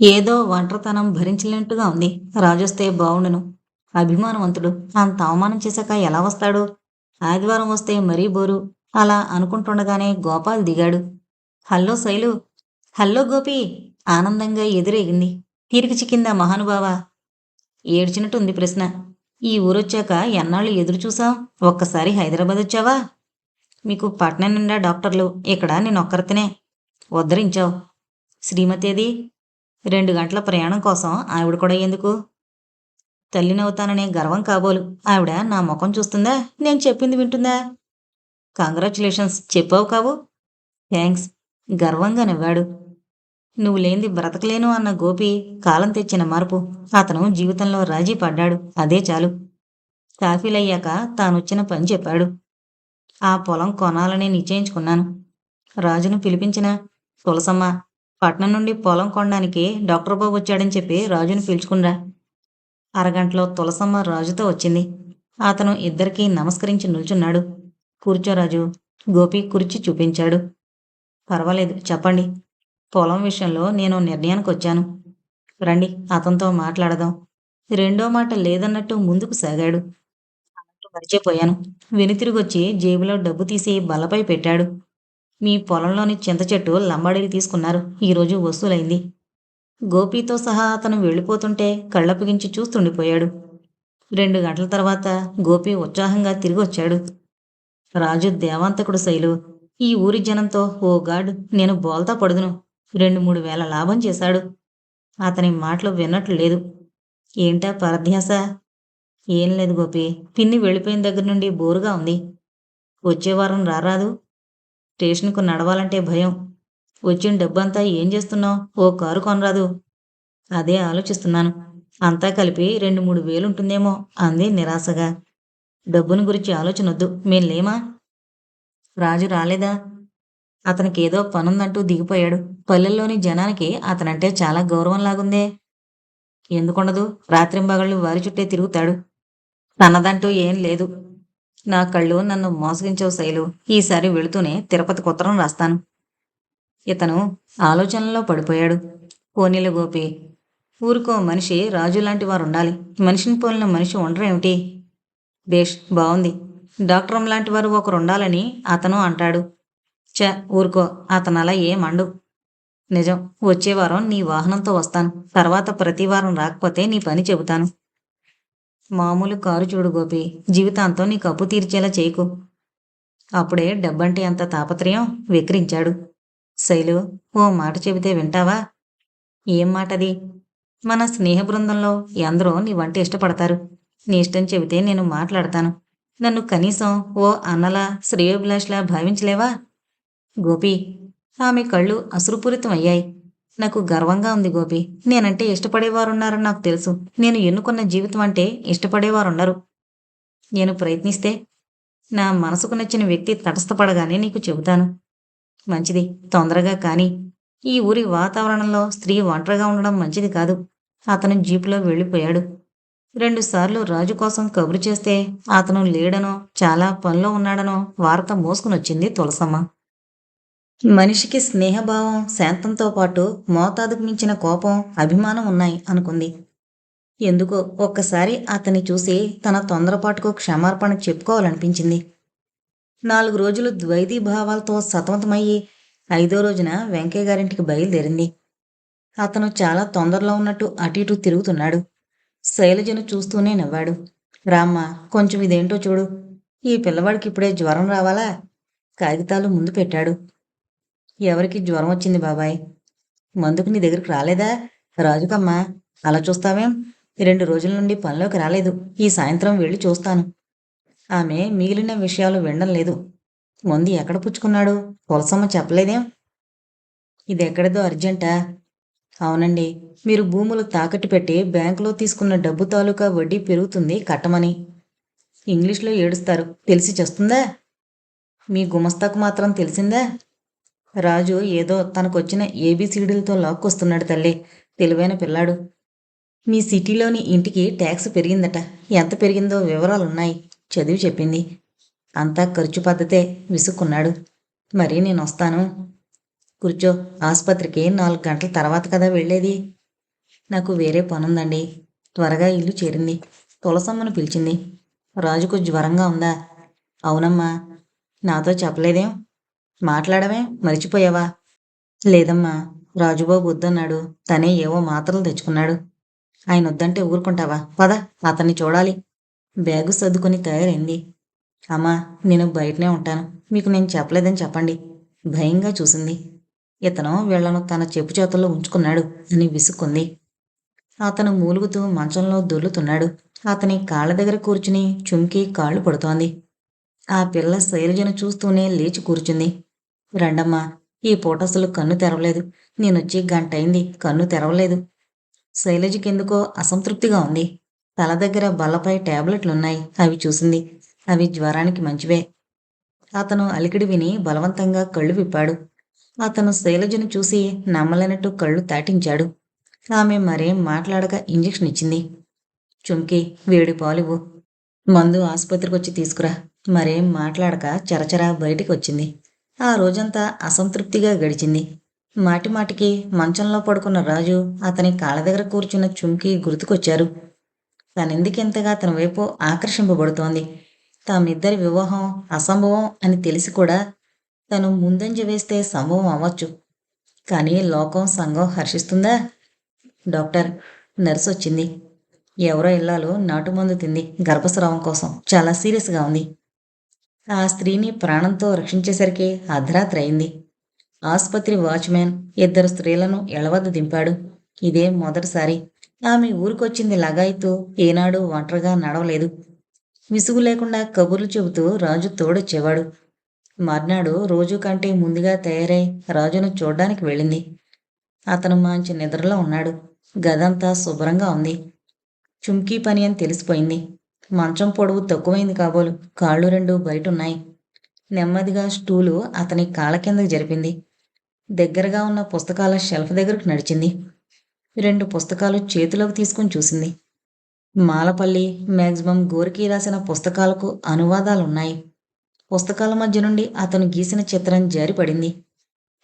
ఏదో ఒంటరితనం భరించలేనట్టుగా ఉంది. రాజొస్తే బావుండును. అభిమానవంతుడు. అంత అవమానం చేశాక ఎలా వస్తాడు? ఆదివారం వస్తే మరీ బోరు. అలా అనుకుంటుండగానే గోపాల్ దిగాడు. హల్లో శైలు. హల్లో గోపి. ఆనందంగా ఎదురేగింది తీరికి చిక్కిందా మహానుభావ? ఏడ్చినట్టుంది ప్రశ్న. ఈ ఊరొచ్చాక ఎన్నాళ్ళు ఎదురు చూసాం ఒక్కసారి హైదరాబాద్ వచ్చావా? మీకు పట్నం నిండా డాక్టర్లు. ఇక్కడ నేను ఒక్కరితేనే ఉద్ధరించావు. శ్రీమతేది? రెండు గంటల ప్రయాణం కోసం ఆవిడ కూడా ఎందుకు? తల్లినవుతాననే గర్వం కాబోలు. ఆవిడ నా ముఖం చూస్తుందా? నేను చెప్పింది వింటుందా? కంగ్రాచులేషన్స్ చెప్పావు కావు థ్యాంక్స్ గర్వంగా నవ్వాడు. నువ్వు లేనిది బ్రతకలేను అన్న గోపి కాలం తెచ్చిన మార్పు. అతను జీవితంలో రాజీ పడ్డాడు. అదే చాలు. కాఫీలయ్యాక తానొచ్చిన పని చెప్పాడు. ఆ పొలం కొనాలని నిశ్చయించుకున్నాను. రాజును పిలిపించిన తులసమ్మ పట్నం నుండి పొలం కొనడానికి డాక్టర్ బాబు వచ్చాడని చెప్పి రాజుని పిలుచుకునిరా. అరగంటలో తులసమ్మ రాజుతో వచ్చింది. అతను ఇద్దరికీ నమస్కరించి నిల్చున్నాడు. కూర్చో రాజు. గోపి కుర్చీ చూపించాడు. పర్వాలేదు చెప్పండి. పొలం విషయంలో నేను నిర్ణయానికి వచ్చాను. రండి అతనితో మాట్లాడదాం. రెండో మాట లేదన్నట్టు ముందుకు సాగాడు. అన్నట్టు మరిచిపోయాను. వెనుతిరిగొచ్చి జేబులో డబ్బు తీసి బలపై పెట్టాడు. మీ పొలంలోని చింత చెట్టు లంబాడీలు తీసుకున్నారు. ఈరోజు వసూలైంది. గోపితో సహా అతను వెళ్ళిపోతుంటే కళ్ళప్పగించి చూస్తుండిపోయాడు. రెండు గంటల తర్వాత గోపి ఉత్సాహంగా తిరిగి వచ్చాడు రాజు దేవాంతకుడు శైలు ఈ ఊరి జనంతో ఓ గాడ్ నేను బోల్తా పడుదును. రెండు మూడు వేల లాభం చేశాడు. అతని మాటలు విన్నట్లు లేదు. ఏంటా పరధ్యాస? ఏం లేదు గోపి. పిన్ని వెళ్ళిపోయిన దగ్గర నుండి బోరుగా ఉంది. వచ్చే వారం రారాదు. స్టేషన్కు నడవాలంటే భయం. వచ్చిన డబ్బంతా ఏం చేస్తున్నావు? ఓ కారు కొనరాదు. అదే ఆలోచిస్తున్నాను. అంతా కలిపి రెండు మూడు వేలు ఉంటుందేమో అంది నిరాశగా. డబ్బుని గురించి ఆలోచన వద్దు మేం లేమా రాజు రాలేదా? అతనికి ఏదో పనుందంటూ దిగిపోయాడు. పల్లెల్లోని జనానికి అతనంటే చాలా గౌరవం లాగుందే ఎందుకుండదు? రాత్రింబగళ్ళు వారి చుట్టే తిరుగుతాడు. తనదంటూ ఏం లేదు. నా కళ్ళు నన్ను మోసగించవు శైలు. ఈసారి వెళుతూనే తిరుపతికి ఉత్తరం రాస్తాను. ఇతను ఆలోచనలో పడిపోయాడు. కోనీల గోపి ఊరుకో మనిషి రాజు లాంటి వారు ఉండాలి మనిషిని పోలిన మనిషి ఉండరేమిటి బేష్ బాగుంది డాక్టర్ లాంటి వారు ఒకరు ఉండాలని అతను అంటాడు. చ ఊరుకో అతను అలా ఏమండు నిజం వచ్చే వారం నీ వాహనంతో వస్తాను. తర్వాత ప్రతి వారం రాకపోతే నీ పని చెబుతాను. మామూలు కారు చూడు గోపి. జీవితాంతం నీకు అప్పు తీర్చేలా చేయకు. అప్పుడే డబ్బంటే అంత తాపత్రయం విక్రించాడు. శైలు ఓ మాట చెబితే వింటావా? ఏం మాటది? మన స్నేహ బృందంలో ఎందరో నీ వంట ఇష్టపడతారు. నీ ఇష్టం చెబితే నేను మాట్లాడతాను. నన్ను కనీసం ఓ అన్నలా శ్రేయోభిలాష్లా భావించలేవా? గోపి ఆమె కళ్ళు అశ్రుపూరితం అయ్యాయి నాకు గర్వంగా ఉంది గోపి. నేనంటే ఇష్టపడేవారున్నారని నాకు తెలుసు. నేను ఎన్నుకున్న జీవితం అంటే ఇష్టపడేవారున్నారు నేను ప్రయత్నిస్తే నా మనసుకు నచ్చిన వ్యక్తి తటస్థపడగానే నీకు చెబుతాను. మంచిది తొందరగా కానీ. ఈ ఊరి వాతావరణంలో స్త్రీ ఒంటరిగా ఉండడం మంచిది కాదు. అతను జీపులో వెళ్ళిపోయాడు. రెండుసార్లు రాజు కోసం కబురు చేస్తే అతను లేడనో చాలా పనిలో ఉన్నాడనో వార్త మోసుకునొచ్చింది తులసమ్మ. మనిషికి స్నేహభావం శాంతంతో పాటు మోతాదుకు మించిన కోపం అభిమానం ఉన్నాయి అనుకుంది. ఎందుకో ఒక్కసారి అతన్ని చూసి తన తొందరపాటుకు క్షమార్పణ చెప్పుకోవాలనిపించింది. నాలుగు రోజులు ద్వైతీ భావాలతో సతమతమయ్యి ఐదో రోజున వెంకయ్య గారింటికి బయలుదేరింది. అతను చాలా తొందరలో ఉన్నట్టు అటు ఇటు తిరుగుతున్నాడు. శైలజను చూస్తూనే నవ్వాడు. రామ్మ కొంచెం ఇదేంటో చూడు. ఈ పిల్లవాడికి ఇప్పుడే జ్వరం రావాలా? కాగితాలు ముందు పెట్టాడు. ఎవరికి జ్వరం వచ్చింది బాబాయ్? మందుకు నీ దగ్గరికి రాలేదా? రాజుకమ్మా అలా చూస్తావేం? రెండు రోజుల నుండి పనిలోకి రాలేదు. ఈ సాయంత్రం వెళ్ళి చూస్తాను. ఆమె మిగిలిన విషయాలు వినడం లేదు. మందు ఎక్కడ పుచ్చుకున్నాడు? తులసమ్మ చెప్పలేదేం? ఇది ఎక్కడిదో అర్జెంటా? అవునండి. మీరు భూములు తాకట్టు పెట్టి బ్యాంకులో తీసుకున్న డబ్బు తాలూకా వడ్డీ పెరుగుతుంది కట్టమని. ఇంగ్లీష్లో ఏడుస్తారు. తెలిసి చేస్తుందా? మీ గుమస్తాకు మాత్రం తెలిసిందా? రాజు ఏదో తనకొచ్చిన ఏబీసీడీలతో లాక్కొస్తున్నాడు తల్లి. తెలివైన పిల్లాడు. మీ సిటీలోని ఇంటికి ట్యాక్స్ పెరిగిందట. ఎంత పెరిగిందో వివరాలున్నాయి. చదివి చెప్పింది. అంతా ఖర్చు పద్ధతే విసుక్కున్నాడు. మరి నేను వస్తాను కూర్చో. ఆసుపత్రికి నాలుగు గంటల తర్వాత కదా వెళ్ళేది. నాకు వేరే పనుందండి. త్వరగా ఇల్లు చేరింది. తులసమ్మను పిలిచింది. రాజుకు జ్వరంగా ఉందా? అవునమ్మా. నాతో చెప్పలేదేం? మాట్లాడమే మర్చిపోయావా? లేదమ్మా రాజుబాబు వద్దన్నాడు. తనే ఏవో మాత్రలు తెచ్చుకున్నాడు. ఆయన వద్దంటే ఊరుకుంటావా? పద అతన్ని చూడాలి. బ్యాగు సర్దుకొని తయారైంది. అమ్మా నేను బయటనే ఉంటాను. మీకు నేను చెప్పలేదని చెప్పండి. భయంగా చూసింది. ఇతను వీళ్ళను తన చెప్పు చేతుల్లో ఉంచుకున్నాడు అని విసుక్కుంది. అతను మూలుగుతూ మంచంలో దొర్లుతున్నాడు. అతని కాళ్ళ దగ్గర కూర్చుని చుమ్కి కాళ్ళు పడుతోంది. ఆ పిల్ల శైలజను చూస్తూనే లేచి కూర్చుంది. రండమ్మా ఈ పూట అసలు కన్ను తెరవలేదు. నేనొచ్చి గంట అయింది కన్ను తెరవలేదు. శైలజకెందుకో అసంతృప్తిగా ఉంది. తల దగ్గర బల్లపై టాబ్లెట్లున్నాయి. అవి చూసింది. అవి జ్వరానికి మంచివే. అతను అలికిడి విని బలవంతంగా కళ్ళు విప్పాడు. అతను శైలజను చూసి నమ్మలేనట్టు కళ్ళు తాటించాడు. ఆమె మరేం మాట్లాడక ఇంజెక్షన్ ఇచ్చింది. చుంకి వేడి పాలివ్వు. మందు ఆసుపత్రికి వచ్చి తీసుకురా. మరేం మాట్లాడక చరచరా బయటికి వచ్చింది ఆ రోజంతా అసంతృప్తిగా గడిచింది. మాటిమాటికి మంచంలో పడుకున్న రాజు అతని కాళ్ళ దగ్గర కూర్చున్న చుంకి గుర్తుకొచ్చారు. తనెందుకెంతగా తన వైపు ఆకర్షింపబడుతోంది? తామిద్దరి వివాహం అసంభవం అని తెలిసి కూడా తను ముందంజ వేస్తే సంభవం అవ్వచ్చు. కానీ లోకం సంఘం హర్షిస్తుందా? డాక్టర్ నర్సు వచ్చింది. ఎవరో ఇల్లాలు నాటుమందు తింది గర్భస్రావం కోసం. చాలా సీరియస్గా ఉంది. ఆ స్త్రీని ప్రాణంతో రక్షించేసరికి అర్ధరాత్రి అయింది ఆసుపత్రి వాచ్మ్యాన్ ఇద్దరు స్త్రీలను ఎలవద్ద దింపాడు. ఇదే మొదటిసారి. ఆమె ఊరికొచ్చింది లగాయితూ ఏనాడు ఒంటరిగా నడవలేదు. విసుగు లేకుండా కబుర్లు చెబుతూ రాజు తోడొచ్చేవాడు. మర్నాడు రోజు కంటే ముందుగా తయారై రాజును చూడ్డానికి వెళ్ళింది. అతను మంచి నిద్రలో ఉన్నాడు. గదంతా శుభ్రంగా ఉంది. చుమ్కీ పని అని తెలిసిపోయింది. మంచం పొడవు తక్కువైంది కాబోలు. కాళ్ళు రెండు బయటున్నాయి. నెమ్మదిగా స్టూలు అతని కాళ్ళ కిందకి జరిపింది. దగ్గరగా ఉన్న పుస్తకాల షెల్ఫ్ దగ్గరకు నడిచింది. రెండు పుస్తకాలు చేతిలోకి తీసుకుని చూసింది. మాలపల్లి మ్యాక్సిమం గోరికి రాసిన పుస్తకాలకు అనువాదాలున్నాయి. పుస్తకాల మధ్య నుండి అతను గీసిన చిత్రం జారిపడింది.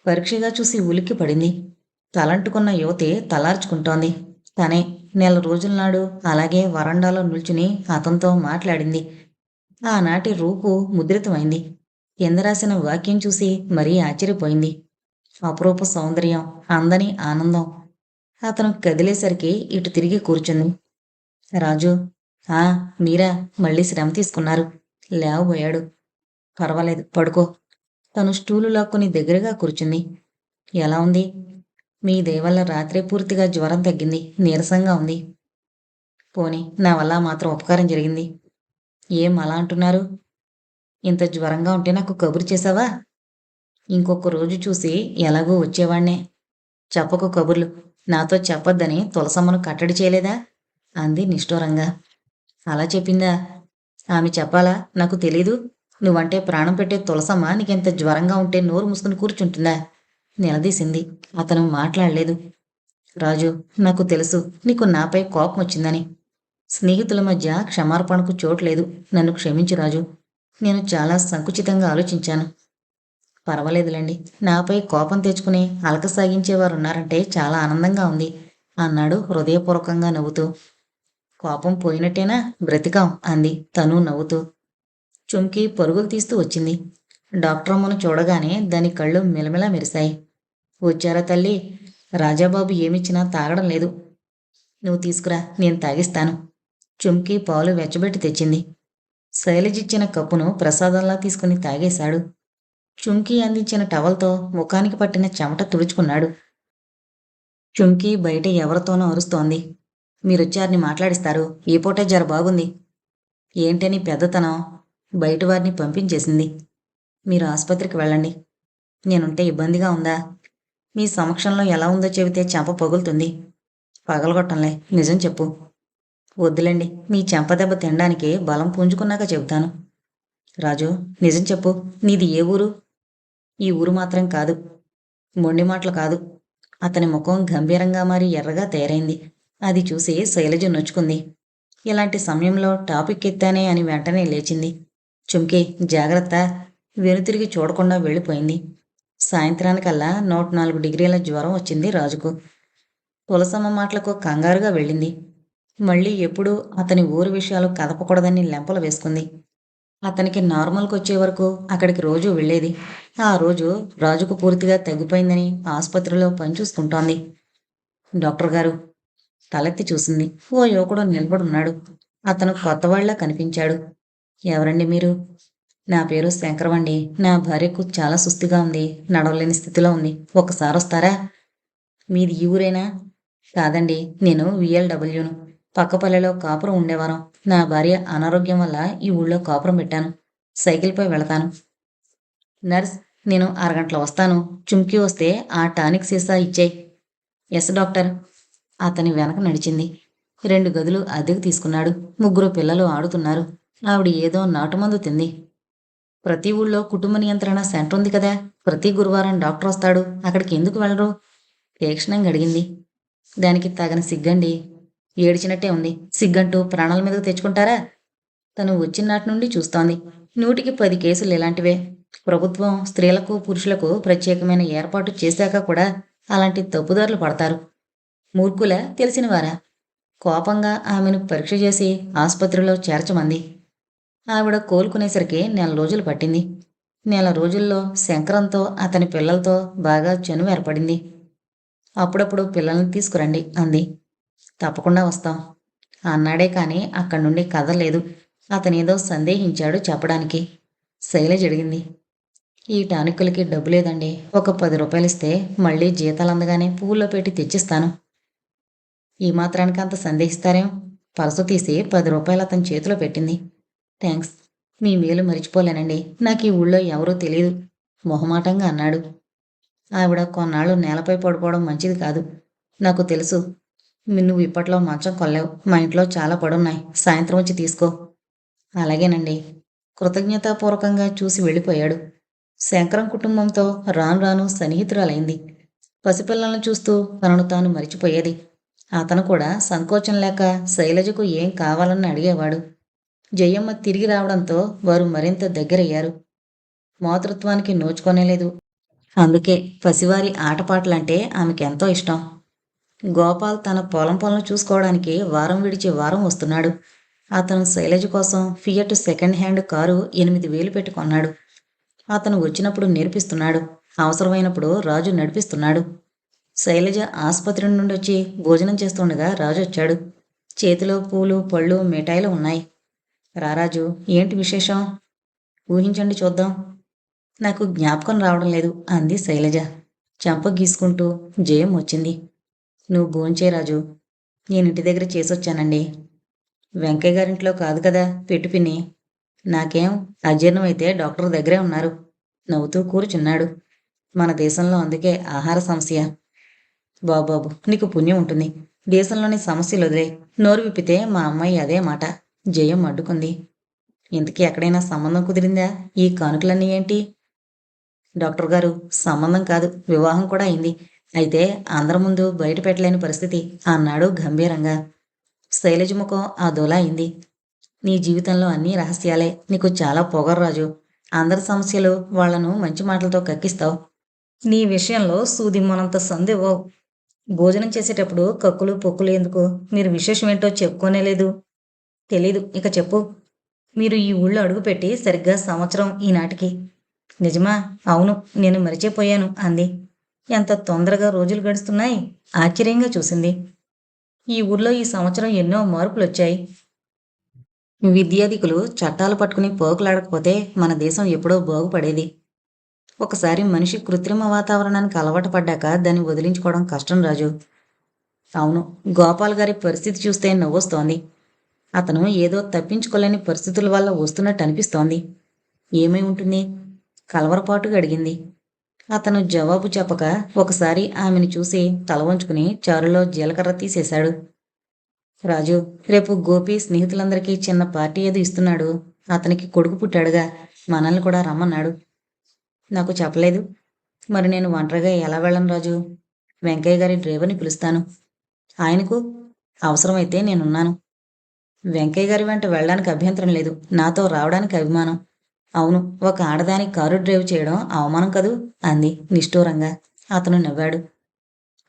పరీక్షగా చూసి ఉలిక్కి పడింది తలంటుకున్న యువతి తలార్చుకుంటోంది. తనే నెల రోజుల నాడు అలాగే వరండాలో నిల్చుని అతనితో మాట్లాడింది. ఆనాటి రూపు ముద్రితమైంది. కింద రాసిన వాక్యం చూసి మరీ ఆశ్చర్యపోయింది. అపురూప సౌందర్యం అందని ఆనందం. అతను కదిలేసరికి ఇటు తిరిగి కూర్చుంది. రాజు ఆ మీరా మళ్ళీ శ్రమ తీసుకున్నారు. లేవబోయాడు. పర్వాలేదు పడుకో. తను స్టూలు లాక్కుని దగ్గరగా కూర్చుంది. ఎలా ఉంది? మీ దేవల్ల రాత్రి పూర్తిగా జ్వరం తగ్గింది నీరసంగా ఉంది. పోనీ నా వల్ల మాత్రం ఉపకారం జరిగింది. ఏం అలా అంటున్నారు? ఇంత జ్వరంగా ఉంటే నాకు కబురు చేసావా? ఇంకొక రోజు చూసి ఎలాగో వచ్చేవాణ్ణే. చెప్పకు కబుర్లు నాతో చెప్పొద్దని తులసమ్మను కట్టడి చేయలేదా? అంది నిష్ఠూరంగా. అలా చెప్పిందా? ఆమె చెప్పాలా? నాకు తెలీదు. నువ్వంటే ప్రాణం పెట్టే తులసమ్మ నీకెంత జ్వరంగా ఉంటే నోరు మూసుకుని కూర్చుంటుందా? నిలదీసింది. అతను మాట్లాడలేదు. రాజు నాకు తెలుసు. నీకు నాపై కోపం వచ్చిందని. స్నేహితుల మధ్య క్షమార్పణకు చోట్లేదు నన్ను క్షమించు రాజు. నేను చాలా సంకుచితంగా ఆలోచించాను. పర్వాలేదులేండి. నాపై కోపం తెచ్చుకుని అలక సాగించేవారు ఉన్నారంటే చాలా ఆనందంగా ఉంది అన్నాడు హృదయపూర్వకంగా నవ్వుతూ. కోపం పోయినట్టేనా బ్రతికాం అంది తను నవ్వుతూ. చుమ్కి పరుగులు తీస్తూ వచ్చింది. డాక్టర్ అమ్మను చూడగానే దాని కళ్ళు మిలమిలా మెరిశాయి. వచ్చారా తల్లి? రాజాబాబు ఏమిచ్చినా తాగడం లేదు. నువ్వు తీసుకురా నేను తాగిస్తాను. చుమ్కి పాలు వెచ్చబెట్టి తెచ్చింది. శైలజిచ్చిన కప్పును ప్రసాదంలా తీసుకుని తాగేశాడు. చుంకీ అందించిన టవల్తో ముఖానికి పట్టిన చెమట తుడుచుకున్నాడు. చుంకీ బయట ఎవరితోనో అరుస్తోంది. మీరొచ్చారిని మాట్లాడిస్తారు. ఈ పూటే జర బాగుంది. ఏంటని పెద్దతనం? బయట వారిని పంపించేసింది. మీరు ఆసుపత్రికి వెళ్ళండి. నేనుంటే ఇబ్బందిగా ఉందా? మీ సమక్షంలో ఎలా ఉందో చెబితే చెంప పగులుతుంది. పగలగొట్టంలే నిజం చెప్పు. వద్దులేండి మీ చెంప దెబ్బ తినడానికి బలం పుంజుకున్నాక చెబుతాను. రాజు నిజం చెప్పు నీది ఏ ఊరు? ఈ ఊరు మాత్రం కాదు. మొండి మాటలు కాదు. అతని ముఖం గంభీరంగా మారి ఎర్రగా తయారైంది. అది చూసి శైలజ నొచ్చుకుంది. ఇలాంటి సమయంలో టాపిక్ ఎత్తానే అని వెంటనే లేచింది. చుమ్కి జాగ్రత్త. వెనుతిరిగి చూడకుండా వెళ్ళిపోయింది. సాయంత్రానికల్లా నూట నాలుగు డిగ్రీల జ్వరం వచ్చింది రాజుకు. తులసమ్మ మాటలకు కంగారుగా వెళ్ళింది. మళ్ళీ ఎప్పుడూ అతని ఊరి విషయాలు కదపకూడదని లెంపలు వేసుకుంది. అతనికి నార్మల్కి వచ్చే వరకు అక్కడికి రోజు వెళ్ళేది. ఆ రోజు రాజుకు పూర్తిగా తగ్గిపోయిందని ఆసుపత్రిలో పనిచూసుకుంటోంది డాక్టర్ గారు తలెత్తి చూసింది. ఓ యువకుడు నిలబడున్నాడు. అతను కొత్తవాళ్ళా కనిపించాడు. ఎవరండి మీరు? నా పేరు శంకరవండి నా భార్యకు చాలా సుస్థిగా ఉంది. నడవలేని స్థితిలో ఉంది. ఒకసారి వస్తారా? మీది ఈ ఊరేనా? కాదండి. నేను విఎల్డబ్ల్యూను పక్కపల్లెలో కాపురం ఉండేవారం. నా భార్య అనారోగ్యం వల్ల ఈ ఊళ్ళో కాపురం పెట్టాను. సైకిల్పై వెళతాను. నర్స్ నేను అరగంటలో వస్తాను. చుమ్కి వస్తే ఆ టానిక్ సీసా ఇచ్చాయి. Yes doctor. అతని వెనక నడిచింది. రెండు గదులు అద్దెకు తీసుకున్నాడు. ముగ్గురు పిల్లలు ఆడుతున్నారు. ఆవిడ ఏదో నాటుమందు తింది. ప్రతి ఊళ్ళో కుటుంబ నియంత్రణ సెంటర్ ఉంది కదా. ప్రతి గురువారం డాక్టర్ వస్తాడు. అక్కడికి ఎందుకు వెళ్ళరు? తీక్షణంగా అడిగింది. దానికి తగని సిగ్గండి. ఏడిచినట్టే ఉంది. సిగ్గంటూ ప్రాణాల మీదకు తెచ్చుకుంటారా? తను వచ్చిన నాటి నుండి చూస్తోంది. నూటికి పది కేసులు ఇలాంటివే. ప్రభుత్వం స్త్రీలకు పురుషులకు ప్రత్యేకమైన ఏర్పాటు చేశాక కూడా అలాంటి తప్పుదారులు పడతారు. మూర్ఖుల తెలిసినవారా కోపంగా ఆమెను పరీక్ష చేసి ఆసుపత్రిలో చేర్చమంది. ఆవిడ కోలుకునేసరికి నెల రోజులు పట్టింది. నెల రోజుల్లో శంకరంతో అతని పిల్లలతో బాగా చనువు ఏర్పడింది. అప్పుడప్పుడు పిల్లల్ని తీసుకురండి అంది. తప్పకుండా వస్తాం. అన్నాడే కానీ అక్కడి నుండి కదలేదు అతనేదో సందేహించాడు చెప్పడానికి. శైలజ అడిగింది. ఈ టానిక్కులకి డబ్బు లేదండి. ఒక పది రూపాయలు ఇస్తే మళ్ళీ జీతాలు అందగానే పువ్వుల్లో పెట్టి తెచ్చిస్తాను. ఈ మాత్రానికి అంత సందేహిస్తారేం? పరసు తీసి పది రూపాయలు అతని చేతిలో పెట్టింది. థ్యాంక్స్ మీ మేలు మరిచిపోలేనండి. నాకు ఈ ఊళ్ళో ఎవరూ తెలియదు మొహమాటంగా అన్నాడు. ఆవిడ కొన్నాళ్ళు నేలపై పడుకోవడం మంచిది కాదు. నాకు తెలుసు. నువ్వు ఇప్పట్లో మంచం కొల్లేవు. మా ఇంట్లో చాలా పడున్నాయి. సాయంత్రం వచ్చి తీసుకో. అలాగేనండి. కృతజ్ఞతాపూర్వకంగా చూసి వెళ్ళిపోయాడు. శంకరం కుటుంబంతో రాను రాను సన్నిహితురాలైంది. పసిపిల్లలను చూస్తూ తనను తాను మరిచిపోయేది. అతను కూడా సంకోచం లేక శైలజకు ఏం కావాలని అడిగేవాడు. జయమ్మ తిరిగి రావడంతో వారు మరింత దగ్గరయ్యారు. మాతృత్వానికి నోచుకోనేలేదు అందుకే పసివారి ఆటపాటలంటే ఆమెకెంతో ఇష్టం. గోపాల్ తన పొలం పొలం చూసుకోవడానికి వారం విడిచి వారం వస్తున్నాడు. అతను శైలజ కోసం ఫియట్ సెకండ్ హ్యాండ్ కారు ఎనిమిది వేలు పెట్టుకున్నాడు అతను వచ్చినప్పుడు నేర్పిస్తున్నాడు. అవసరమైనప్పుడు రాజు నడిపిస్తున్నాడు. శైలజ ఆసుపత్రి నుండి వచ్చి భోజనం చేస్తుండగా రాజు వచ్చాడు చేతిలో పూలు పళ్ళు మిఠాయిలు ఉన్నాయి. రారాజు ఏంటి విశేషం? ఊహించండి చూద్దాం. నాకు జ్ఞాపకం రావడం లేదు అంది శైలజ. చెంప గీసుకుంటూ జయం వచ్చింది. నువ్వు భోంచే రాజు. నేను ఇంటి దగ్గర చేసొచ్చానండి. వెంకయ్య గారింట్లో కాదు కదా పెట్టుపిని నాకేం అజీర్ణమైతే డాక్టర్ దగ్గరే ఉన్నారు. నవ్వుతూ కూర్చున్నాడు. మన దేశంలో అందుకే ఆహార సమస్య. బాబాబు నీకు పుణ్యం ఉంటుంది. దేశంలోని సమస్యలు వదిలే. నోరు విప్పితే మా అమ్మాయి అదే మాట. జయం అడ్డుకుంది. ఇంతకీ ఎక్కడైనా సంబంధం కుదిరిందా? ఈ కానుకలన్నీ ఏంటి? డాక్టర్ గారు సంబంధం కాదు వివాహం కూడా అయింది. అయితే అందరి ముందు బయట పెట్టలేని పరిస్థితి అన్నాడు గంభీరంగా. శైలజ ముఖం ఆ దోలా అయింది. నీ జీవితంలో అన్నీ రహస్యాలే. నీకు చాలా పొగర్రాజు అందరి సమస్యలు వాళ్ళను మంచి మాటలతో కక్కిస్తావు. నీ విషయంలో సూది మనంత సందేవో భోజనం చేసేటప్పుడు కక్కులు పొక్కులు ఎందుకు? మీరు విశేషం ఏంటో చెప్పుకోనే లేదు. తెలీదు. ఇక చెప్పు. మీరు ఈ ఊళ్ళో అడుగుపెట్టి సరిగ్గా సంవత్సరం ఈనాటికి నిజమా? అవును. నేను మరిచిపోయాను అంది. ఎంత తొందరగా రోజులు గడుస్తున్నాయి? ఆశ్చర్యంగా చూసింది. ఈ ఊర్లో ఈ సంవత్సరం ఎన్నో మార్పులు వచ్చాయి విద్యాధికులు చట్టాలు పట్టుకుని పోకులాడకపోతే మన దేశం ఎప్పుడో బాగుపడేది. ఒకసారి మనిషి కృత్రిమ వాతావరణానికి అలవాటు పడ్డాక దాన్ని వదిలించుకోవడం కష్టం రాజు. అవును. గోపాల్ గారి పరిస్థితి చూస్తే నవ్వొస్తోంది. అతను ఏదో తప్పించుకోలేని పరిస్థితుల వల్ల వస్తున్నట్టు అనిపిస్తోంది. ఏమై ఉంటుంది? కలవరపాటుగా అడిగింది. అతను జవాబు చెప్పక ఒకసారి ఆమెను చూసి తల వంచుకుని చారులో జీలకర్ర తీసేశాడు. రాజు రేపు గోపి స్నేహితులందరికీ చిన్న పార్టీ ఏదో ఇస్తున్నాడు. అతనికి కొడుకు పుట్టాడుగా. మనల్ని కూడా రమ్మన్నాడు. నాకు చెప్పలేదు. మరి నేను ఒంటరిగా ఎలా వెళ్ళను రాజు? వెంకయ్య గారి డ్రైవర్ని పిలుస్తాను. ఆయనకు అవసరమైతే నేనున్నాను. వెంకయ్య గారి వెంట వెళ్ళడానికి అభ్యంతరం లేదు. నాతో రావడానికి అభిమానం. అవును ఒక ఆడదాని కారు డ్రైవ్ చేయడం అవమానం కదూ? అంది నిష్ఠూరంగా. అతను నవ్వాడు.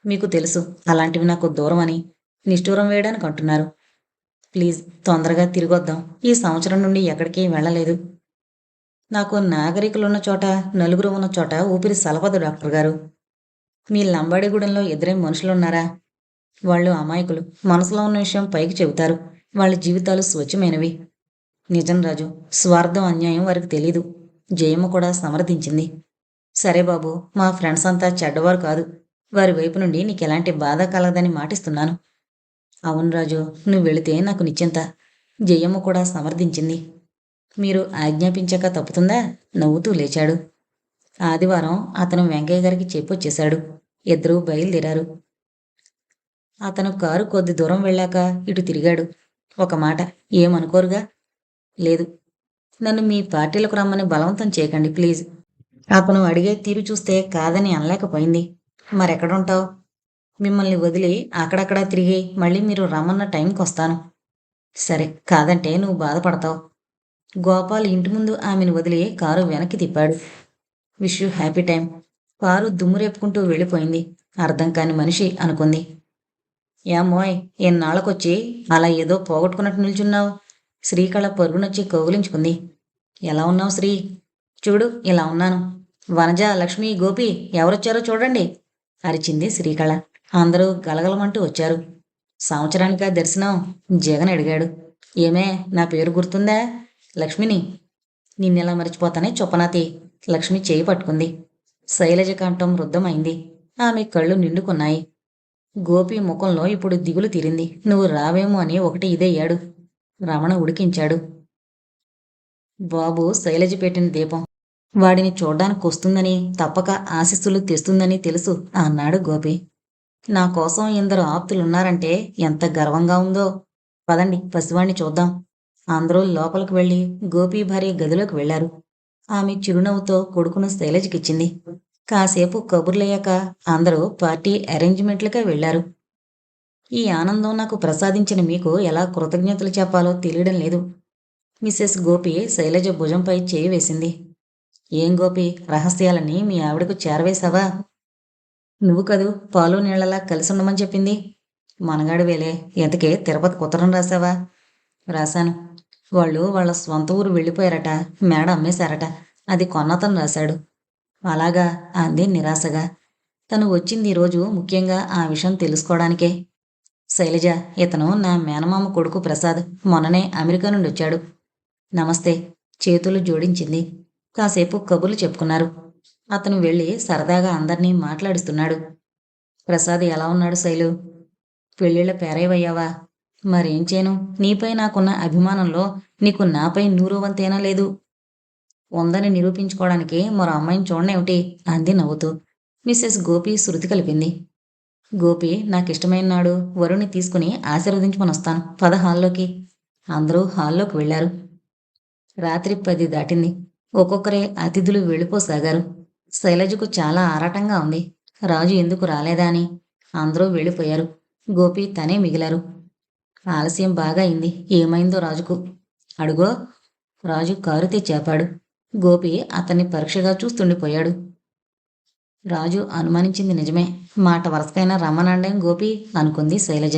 మీకు తెలుసు అలాంటివి నాకు దూరం అని నిష్ఠూరం వేయడానికి అంటున్నారు. ప్లీజ్ తొందరగా తిరిగొద్దాం. ఈ సంవత్సరం నుండి ఎక్కడికి వెళ్ళలేదు. నాకు నాగరికులు ఉన్న చోట నలుగురు ఉన్న చోట ఊపిరి సలపదు డాక్టర్ గారు. మీ లంబాడిగూడెంలో ఇద్దరే మనుషులున్నారా? వాళ్ళు అమాయకులు. మనసులో ఉన్న విషయం పైకి చెబుతారు. వాళ్ళ జీవితాలు స్వచ్ఛమైనవి. నిజం రాజు స్వార్థం అన్యాయం వారికి తెలీదు. జయమ్మ కూడా సమర్థించింది. సరే బాబు మా ఫ్రెండ్స్ అంతా చెడ్డవారు కాదు. వారి వైపు నుండి నీకు ఎలాంటి బాధ కలగదని మాటిస్తున్నాను. అవును రాజు నువ్వు వెళితే నాకు నిశ్చింత. జయమ్మ కూడా సమర్థించింది. మీరు ఆజ్ఞాపించాక తప్పుతుందా? నవ్వుతూ లేచాడు. ఆదివారం అతను వెంకయ్య గారికి చెప్పొచ్చేశాడు. ఇద్దరూ బయలుదేరారు. అతను కారు కొద్ది దూరం వెళ్ళాక ఇటు తిరిగాడు. ఒక మాట ఏమనుకోరుగా? లేదు. నన్ను మీ పార్టీలకు రమ్మని బలవంతం చేయకండి ప్లీజ్. అతను అడిగే తీరు చూస్తే కాదని అనలేకపోయింది. మరెక్కడుంటావు? మిమ్మల్ని వదిలి అక్కడక్కడ తిరిగి మళ్ళీ మీరు రమ్మన్న టైంకి వస్తాను సరే కాదంటే నువ్వు బాధపడతావు. గోపాల్ ఇంటి ముందు ఆమెను వదిలి కారు వెనక్కి తిప్పాడు. Wish you happy time. Car దుమ్ము రేపుకుంటూ వెళ్ళిపోయింది. అర్థం కాని మనిషి అనుకుంది. ఏమోయ్ ఎన్నాళ్ళకొచ్చి అలా ఏదో పోగొట్టుకున్నట్టు నిల్చున్నావు? శ్రీకళ పరుగునొచ్చి కౌగులించుకుంది. ఎలా ఉన్నావు శ్రీ? చూడు ఇలా ఉన్నాను. వనజ లక్ష్మి గోపి ఎవరొచ్చారో చూడండి అరిచింది శ్రీకళ. అందరూ గలగలమంటూ వచ్చారు. సంవత్సరానికా దర్శనం? జగన్ అడిగాడు. ఏమే నా పేరు గుర్తుందా? లక్ష్మిని. నిన్నెలా మర్చిపోతానే చొప్పనాతి. లక్ష్మి చేయి పట్టుకుంది. శైలజ కంఠం వృద్ధమైంది ఆమె కళ్ళు నిండుకున్నాయి. గోపి ముఖంలో ఇప్పుడు దిగులు తీరింది. నువ్వు రావేమో అని ఒకటి ఇదయ్యాడు రమణ ఉడికించాడు. బాబు శైలజ పెట్టిన దీపం. వాడిని చూడ్డానికి వస్తుందని తప్పక ఆశీస్సులు తెస్తుందని తెలుసు అన్నాడు గోపి. నా కోసం ఇందరు ఆప్తులున్నారంటే ఎంత గర్వంగా ఉందో. పదండి పసివాణ్ణి చూద్దాం. అందరూ లోపలికి వెళ్ళి గోపి భార్య గదిలోకి వెళ్ళారు ఆమె చిరునవ్వుతో కొడుకును శైలజకిచ్చింది. కాసేపు కబుర్లయ్యాక అందరూ పార్టీ అరేంజ్మెంట్లకే వెళ్ళారు ఈ ఆనందం నాకు ప్రసాదించిన మీకు ఎలా కృతజ్ఞతలు చెప్పాలో తెలియడం లేదు. మిస్సెస్ గోపి శైలజ భుజంపై చేయి వేసింది. ఏం గోపి రహస్యాలని మీ ఆవిడకు చేరవేశావా? నువ్వు కదూ పాలు నీళ్ళలా కలిసి ఉండమని చెప్పింది. మనగాడు వేలే ఎంతకే తిరుపతి ఉత్తరం రాసావా? రాశాను. వాళ్ళు వాళ్ళ స్వంత ఊరు వెళ్ళిపోయారట మేడ అమ్మేశారట అది కొన్నతను రాశాడు. అలాగా అంది నిరాశగా. తను వచ్చింది ఈరోజు ముఖ్యంగా ఆ విషయం తెలుసుకోవడానికే శైలజ ఇతను నా మేనమామ కొడుకు ప్రసాద్ మొన్ననే అమెరికా నుండి వచ్చాడు. నమస్తే చేతులు జోడించింది. కాసేపు కబుర్లు చెప్పుకున్నారు. అతను వెళ్ళి సరదాగా అందరినీ మాట్లాడిస్తున్నాడు. ప్రసాద్ ఎలా ఉన్నాడు శైలు? పెళ్ళిళ్ళ పేరైవయ్యావా మరేం చేయను? నీపై నాకున్న అభిమానంలో నీకు నాపై నూరు వంతేనా లేదు? ఉందని నిరూపించుకోవడానికి మరో అమ్మాయిని చూడనేమిటి? అంది నవ్వుతూ. మిస్సెస్ గోపి శృతి కలిపింది. గోపి నాకిష్టమైన నాడు వరుణ్ణి తీసుకుని ఆశీర్వదించుకొని వస్తాను పద హాల్లోకి. అందరూ హాల్లోకి వెళ్ళారు రాత్రి పది దాటింది. ఒక్కొక్కరే అతిథులు వెళ్ళిపోసాగారు. శైలజకు చాలా ఆరాటంగా ఉంది. రాజు ఎందుకు రాలేదా అని అందరూ వెళ్ళిపోయారు. గోపి తనే మిగిలారు. ఆలస్యం బాగా అయింది. ఏమైందో రాజుకు? అడుగో? రాజు కారు తెచ్చాపాడు గోపి అతన్ని పరీక్షగా చూస్తుండిపోయాడు. రాజు అనుమానించింది నిజమే. మాట వరసకైనా రమ్మనండేం గోపి అనుకుంది శైలజ.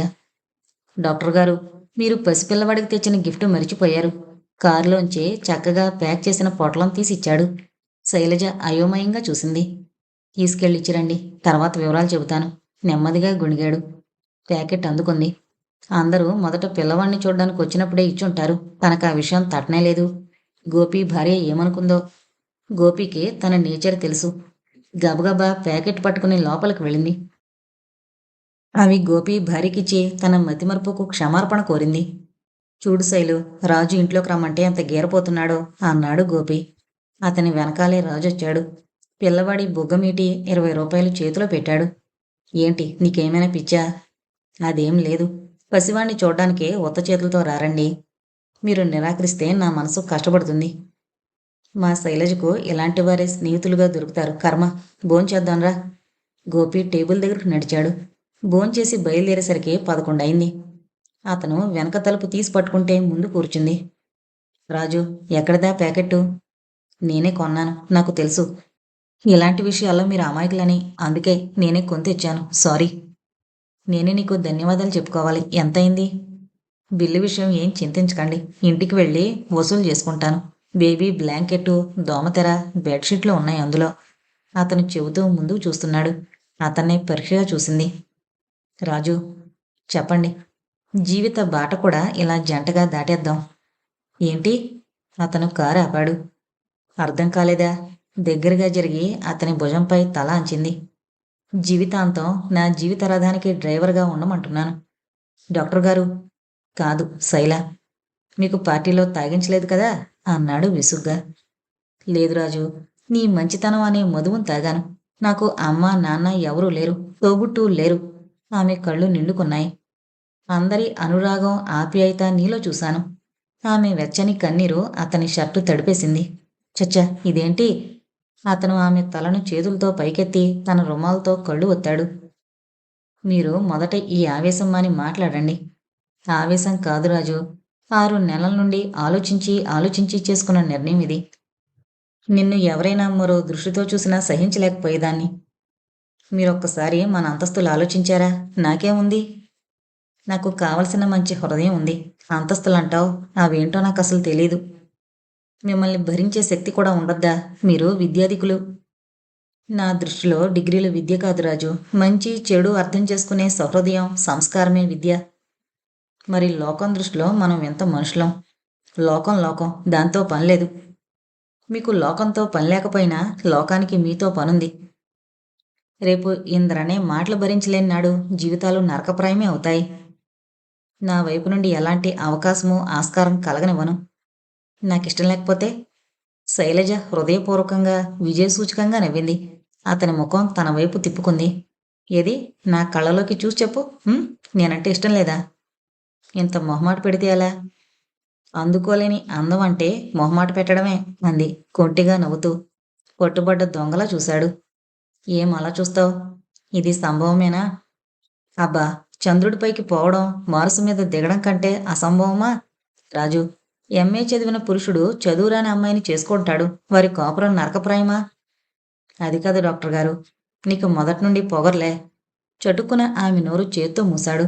డాక్టర్ గారు మీరు పసిపిల్లవాడికి తెచ్చిన గిఫ్ట్ మరిచిపోయారు. కారులోంచి చక్కగా ప్యాక్ చేసిన పొట్లం తీసిచ్చాడు. శైలజ అయోమయంగా చూసింది. తీసుకెళ్ళిచ్చిరండి తర్వాత వివరాలు చెబుతాను. నెమ్మదిగా గుణిగాడు. ప్యాకెట్ అందుకుంది. అందరూ మొదట పిల్లవాడిని చూడడానికి వచ్చినప్పుడే ఇచ్చుంటారు. తనకు ఆ విషయం తట్టనే లేదు. గోపి భార్య ఏమనుకుందో? గోపికి తన నేచర్ తెలుసు. గబగబా ప్యాకెట్ పట్టుకుని లోపలికి వెళ్ళింది. అవి గోపి భార్యకిచ్చి తన మతిమరుపుకు క్షమార్పణ కోరింది. చూడు శైలు రాజు ఇంట్లోకి రమ్మంటే అంత గీరపోతున్నాడో అన్నాడు గోపి. అతని వెనకాలే రాజు వచ్చాడు. పిల్లవాడి బుగ్గమీటి ఇరవై రూపాయలు చేతిలో పెట్టాడు. ఏంటి నీకేమైనా పిచ్చా? అదేం లేదు. పసివాణ్ణి చూడ్డానికే ఉత్త చేతులతో రారండి. మీరు నిరాకరిస్తే నా మనసు కష్టపడుతుంది. మా శైలజకు ఇలాంటి వారే స్నేహితులుగా దొరుకుతారు. కర్మ భోంచేద్దాంరా గోపి టేబుల్ దగ్గరకు నడిచాడు. భోంచేసి బయలుదేరేసరికి పదకొండు అయింది. అతను వెనక తలుపు తీసి పట్టుకుంటే ముందు కూర్చుంది. రాజు ఎక్కడిదా ప్యాకెట్టు? నేనే కొన్నాను నాకు తెలుసు. ఇలాంటి విషయాల్లో మీరు అమాయకులని అందుకే నేనే కొని తెచ్చాను. సారీ. నేనే నీకు ధన్యవాదాలు చెప్పుకోవాలి. ఎంతైంది బిల్లు విషయం ఏం చింతించకండి. ఇంటికి వెళ్ళి వసూలు చేసుకుంటాను. బేబీ బ్లాంకెట్ దోమతెర బెడ్షీట్లు ఉన్నాయి అందులో. అతను చెబుతూ ముందుకు చూస్తున్నాడు. అతన్ని పరీక్షగా చూసింది. రాజు చెప్పండి. జీవిత బాట కూడా ఇలా జంటగా దాటేద్దాం. ఏంటి? అతను కారు ఆపాడు. అర్థం కాలేదా? దగ్గరగా జరిగి అతని భుజంపై తల అంచింది. జీవితాంతం నా జీవిత రథానికి డ్రైవర్గా ఉండమంటున్నాను. డాక్టర్ గారు కాదు శైల. మీకు పార్టీలో తాగించలేదు కదా? అన్నాడు విసుగ్గా. లేదు రాజు నీ మంచితనం అనే మధువును తాగాను. నాకు అమ్మ నాన్న ఎవరూ లేరు తోబుట్టు లేరు. ఆమె కళ్ళు నిండుకున్నాయి. అందరి అనురాగం ఆప్యాయత నీలో చూశాను. ఆమె వెచ్చని కన్నీరు అతని షర్టు తడిపేసింది. చచ్చా ఇదేంటి? అతను ఆమె తలను చేతులతో పైకెత్తి తన రుమాలతో కళ్ళు ఒత్తాడు. మీరు మొదట ఈ ఆవేశం మాని మాట్లాడండి. ఆవేశం కాదు రాజు. ఆరు నెలల నుండి ఆలోచించి ఆలోచించి చేసుకున్న నిర్ణయం ఇది. నిన్ను ఎవరైనా మరో దృష్టితో చూసినా సహించలేకపోయేదాన్ని. మీరొక్కసారి మన అంతస్తులు ఆలోచించారా? నాకేముంది? నాకు కావలసిన మంచి హృదయం ఉంది. అంతస్తులు అంటావు అవేంటో నాకు అసలు తెలీదు. మిమ్మల్ని భరించే శక్తి కూడా ఉండద్దా? మీరు విద్యాధికులు. నా దృష్టిలో డిగ్రీలు విద్య కాదు రాజు. మంచి చెడు అర్థం చేసుకునే సహృదయం సంస్కారమే విద్య. మరి లోకం దృష్టిలో మనం ఎంత మనుషులం? లోకం లోకం దాంతో పని లేదు. మీకు లోకంతో పని లేకపోయినా లోకానికి మీతో పనుంది. రేపు ఇంద్రనే మాటలు భరించలేని నాడు జీవితాలు నరకప్రాయమే అవుతాయి. నా వైపు నుండి ఎలాంటి అవకాశము ఆస్కారం కలగనివ్వను. నాకిష్టం లేకపోతే శైలజ హృదయపూర్వకంగా విజయసూచకంగా నవ్వింది. అతని ముఖం తన వైపు తిప్పుకుంది. ఏది? నా కళ్ళలోకి చూసి చెప్పు. నేనంటే ఇష్టం లేదా? ఇంత మొహమాట పెడితే ఎలా? అందుకోలేని అందం అంటే మొహమాట పెట్టడమే అంది కొంటిగా నవ్వుతూ. పట్టుబడ్డ దొంగలా చూశాడు. ఏం అలా చూస్తావు? ఇది సంభవమేనా? అబ్బా చంద్రుడిపైకి పోవడం మారుసు మీద దిగడం కంటే అసంభవమా? రాజు ఎంఏ చదివిన పురుషుడు చదువురాని అమ్మాయిని చేసుకుంటాడు. వారి కోపరం నరకప్రాయమా? అది కాదు డాక్టర్ గారు నీకు మొదటి నుండి పొగర్లే. చటుక్కున ఆమె నోరు చేత్తో మూశాడు.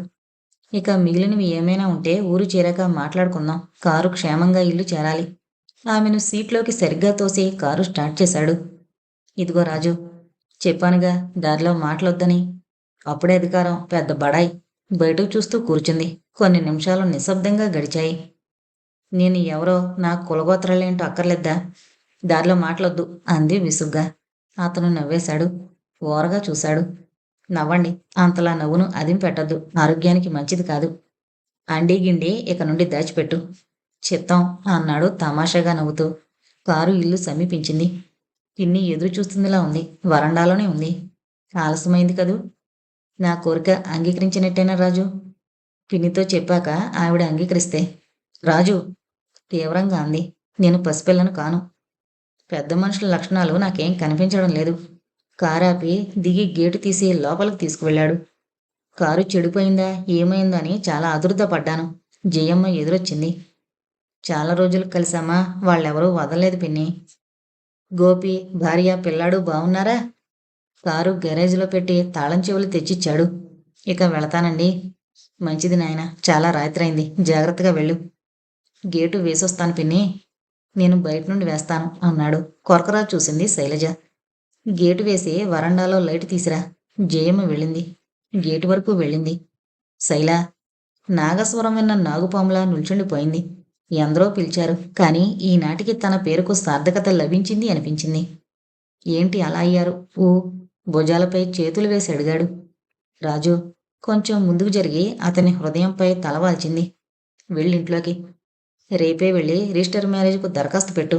ఇక మిగిలినవి ఏమైనా ఉంటే ఊరు చేరాక మాట్లాడుకుందాం. కారు క్షేమంగా ఇల్లు చేరాలి. ఆమెను సీట్లోకి సరిగ్గా తోసి కారు స్టార్ట్ చేశాడు. ఇదిగో రాజు చెప్పానుగా దారిలో మాటలొద్దని. అప్పుడే అధికారం పెద్ద బడాయి. బయటకు చూస్తూ కూర్చుంది. కొన్ని నిమిషాలు నిశ్శబ్దంగా గడిచాయి. నేను ఎవరో నా కులగోత్రాలేంటో అక్కర్లేద్దా? దారిలో మాటలొద్దు అంది విసుగ్గా. అతను నవ్వేశాడు. ఓరగా చూశాడు. నవ్వండి. అంతలా నవ్వును అదిం పెట్టద్దు. ఆరోగ్యానికి మంచిది కాదు. అండి గిండి ఇక నుండి దాచిపెట్టు. చిత్తం అన్నాడు తమాషాగా నవ్వుతూ. కారు ఇల్లు సమీపించింది. పిన్ని ఎదురు చూస్తుందిలా ఉంది. వరండాలోనే ఉంది. ఆలస్యమైంది కదూ? నా కోరిక అంగీకరించినట్టేనా రాజు? పిన్నితో చెప్పాక ఆవిడ అంగీకరిస్తే. రాజు తీవ్రంగా అంది. నేను పసిపిల్లను కాను. పెద్ద మనుషుల లక్షణాలు నాకేం కనిపించడం లేదు. కారాపి దిగి గేటు తీసి లోపలికి తీసుకువెళ్ళాడు. కారు చెడిపోయిందా ఏమైందో అని చాలా పడ్డాను. జయమ్మ ఎదురొచ్చింది. చాలా రోజులు కలిసామా వాళ్ళెవరూ వదలలేదు పిన్ని. గోపి భార్య పిల్లాడు బాగున్నారా కారు గ్యారేజ్లో పెట్టి తాళం చెవులు తెచ్చిచ్చాడు. ఇక వెళతానండి. మంచిది నాయన చాలా రాత్రైంది జాగ్రత్తగా వెళ్ళు. గేటు వేసొస్తాను పిన్ని. నేను బయట నుండి వేస్తాను అన్నాడు. కొరకరా చూసింది శైలజ. గేటు వేసి వరండాలో లైట్ తీసిరా. జయమ్మ వెళ్ళింది. గేటు వరకు వెళ్ళింది. శైల నాగస్వరం విన్న నాగుపాములా నిల్చుండిపోయింది. ఎందరో పిలిచారు కానీ ఈనాటికి తన పేరుకు సార్థకత లభించింది అనిపించింది. ఏంటి అలా అయ్యారు? ఊ భుజాలపై చేతులు వేసి అడిగాడు. రాజు కొంచెం ముందుకు జరిగి అతని హృదయంపై తలవాల్చింది వెళ్ళింట్లోకి రేపే వెళ్ళి రిజిస్టర్ మ్యారేజ్కు దరఖాస్తు పెట్టు.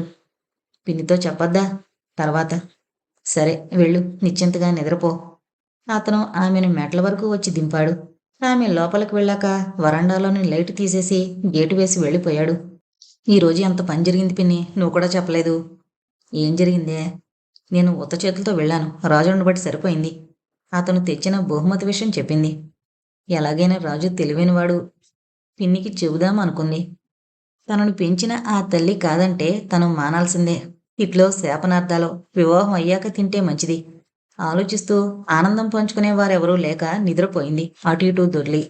పిన్నితో చెప్పొద్దా? తర్వాత. సరే వెళ్ళు. నిశ్చింతగా నిద్రపో. అతను ఆమెను మెట్ల వరకు వచ్చి దింపాడు. ఆమె లోపలికి వెళ్ళాక వరండాలోని లైట్ తీసేసి గేటు వేసి వెళ్ళిపోయాడు. ఈరోజు ఎంత పని జరిగింది పిన్ని? నువ్వు కూడా చెప్పలేదు. ఏం జరిగిందే? నేను ఉత్త చేతులతో వెళ్ళాను. రాజును బట్టి సరిపోయింది. అతను తెచ్చిన బహుమతి విషయం చెప్పింది. ఎలాగైనా రాజు తెలివైనవాడు. పిన్నికి చెబుదాం అనుకుంది. తనను పెంచిన ఆ తల్లి కాదంటే తను మానాల్సిందే. ఇట్లో శాపనార్థాలు వివాహం అయ్యాక తింటే మంచిది. ఆలోచిస్తూ ఆనందం పంచుకునే వారెవరూ లేక నిద్రపోయింది. అటు ఇటు దొర్లి.